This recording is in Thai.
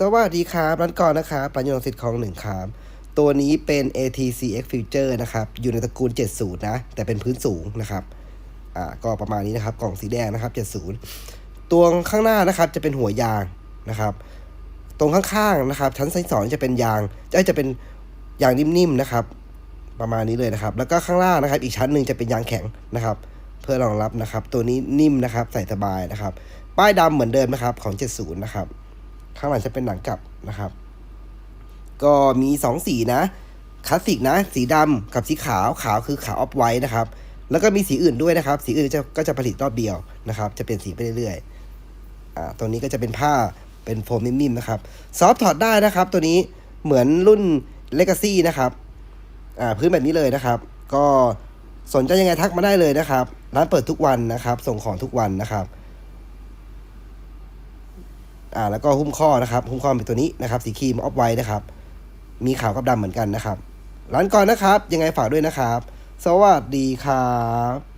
สวัสดีครับร้านก่อนนะครับปัญญงสิทธิ์ของหนึ่งครับตัวนี้เป็น ATCX Future นะครับ อยู่ในตระกูล 70 นะ แต่เป็นพื้นสูงนะครับ อ่า ก็ประมาณนี้นะครับ กล่องสีแดงนะครับ 70 ตัวข้างหน้านะครับจะเป็นหัวยางนะครับ ตรงข้างๆนะครับ ชั้นสสองจะเป็นยางจะจะเป็นยางนิ่มๆนะครับ ประมาณนี้เลยนะครับ แล้วก็ข้างล่างนะครับ อีกชั้นหนึ่งจะเป็นยางแข็งนะครับ เพื่อรองรับนะครับ ตัวนี้นิ่มนะครับ ใส่สบายนะครับ ป้ายดำเหมือนเดิมนะครับ ของ 70 นะครับางหลังจะเป็นหนังกลับนะครับ ก็มีสองสีนะคลาสสิกนะ สีดำกับสีขาวขาวคือขาวออฟไวท์นะครับ แล้วก็มีสีอื่นด้วยนะครับ สีอื่นจะก็จะผลิตรอบเดียวนะครับ จะเปลี่ยนสีไปเรื่อยๆอ่าตัวนี้ก็จะเป็นผ้าเป็นโฟมนิ่มๆนะครับซอฟถอดได้นะครับ ตัวนี้เหมือนรุ่น Legacy นะครับอ่าพื้นแบบนี้เลยนะครับ ก็สนใจยังไงทักมาได้เลยนะครับ ร้านเปิดทุกวันนะครับ ส่งของทุกวันนะครับ อ่าแล้วก็หุ้มข้อนะครับ หุ้มข้อเป็นตัวนี้นะครับ สีครีมออฟไวท์นะครับ มีขาวกับดำเหมือนกันนะครับร้านก่อนนะครับ ยังไงฝากด้วยนะครับ สวัสดีครับ